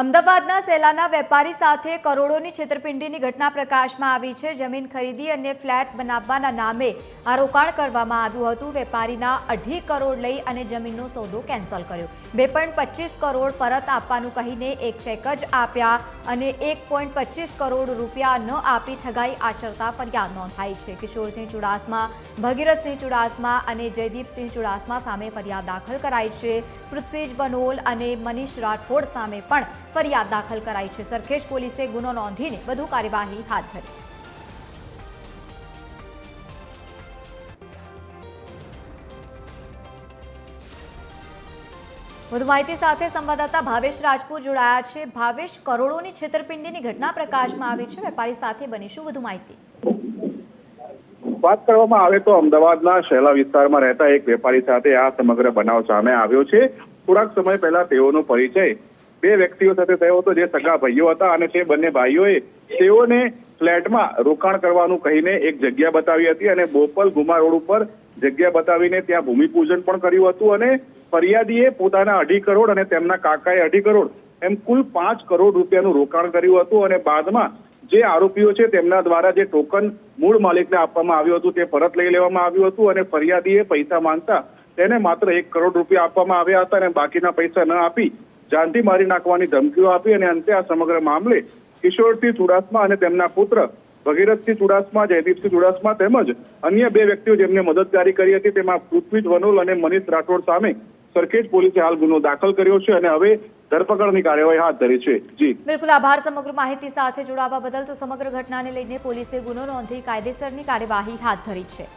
અમદાવાદના સેલાના વેપારી સાથે કરોડોની છેતરપિંડીની ઘટના પ્રકાશમાં આવી છે. જમીન ખરીદી અને ફ્લેટ બનાવવાના નામે આ રોકાણ કરવામાં આવ્યું હતું. વેપારીના અઢી કરોડ લઈ અને જમીનનો સોદો કેન્સલ કર્યો. બે કરોડ પરત આપવાનું કહીને એક ચેક જ આપ્યા અને એક કરોડ રૂપિયા ન આપી ઠગાઈ આચરતા ફરિયાદ નોંધાઈ છે. કિશોરસિંહ ચુડાસમા, ભગીરથસિંહ ચુડાસમા અને જયદીપસિંહ ચુડાસમા સામે ફરિયાદ દાખલ કરાઈ છે. પૃથ્વીજ બનોલ અને મનીષ રાઠોડ સામે પણ ફરિયાદ દાખલ કરાઈ છે. સરખેજ પોલીસે ગુનો નોંધીને વધુ કાર્યવાહી હાથ ધરી. વધુ માહિતી સાથે સંવાદદાતા ભાવેશ રાજપૂત જોડાયા છે. ભાવેશ, કરોડોની છેતરપિંડીની ઘટના પ્રકાશમાં આવી છે. વેપારી સાથે બનીશું વધુ માહિતી. વાત કરવામાં આવે તો અમદાવાદના શહેલા વિસ્તારમાં રહેતા એક વેપારી સાથે આ સમગ્ર બનાવ સામે આવ્યો છે. થોડાક સમય પહેલા તેઓનો પરિચય બે વ્યક્તિઓ સાથે થયો હતો, જે સગા ભાઈઓ હતા અને તે બંને ભાઈઓએ તેઓને ફ્લેટમાં રોકાણ કરવાનું કહીને એક જગ્યા બતાવી હતી અને બોપલ ગુમા રોડ ઉપર જગ્યા બતાવીને ત્યાં ભૂમિપૂજન પણ કર્યું હતું અને ફરિયાદીએ પોતાના અઢી કરોડ અને તેમના કાકાએ અઢી કરોડ, એમ કુલ પાંચ કરોડ રૂપિયાનું રોકાણ કર્યું હતું અને બાદમાં જે આરોપીઓ છે તેમના દ્વારા જે ટોકન મૂળ માલિકને આપવામાં આવ્યું હતું તે પરત લઈ લેવામાં આવ્યું હતું અને ફરિયાદીએ પૈસા માંગતા તેને માત્ર એક કરોડ રૂપિયા આપવામાં આવ્યા હતા અને બાકીના પૈસા ન આપી જાનથી મારી નાખવાની ધમકીઓ આપી અને અંતે આ સમગ્ર મામલે કિશોરસિંહ ચુડાસમા અને તેમના પુત્ર ભગીરથસિંહ ચુડાસમા, જયદીપસિંહ ચુડાસમા તેમજ અન્ય બે વ્યક્તિઓ જેમને મદદગારી કરી હતી તેમાં પૃથ્વીજ વનોલ અને મનીષ રાઠોડ સામે સરખેજ પોલીસે હાલ ગુનો દાખલ કર્યો છે અને હવે ધરપકડની કાર્યવાહી હાથ ધરી છે. જી. બિલકુલ આભાર સમગ્ર માહિતી સાથે જોડાવા બદલ. તો સમગ્ર ઘટનાને લઈને પોલીસે ગુનો નોંધી કાયદેસરની કાર્યવાહી હાથ ધરી છે.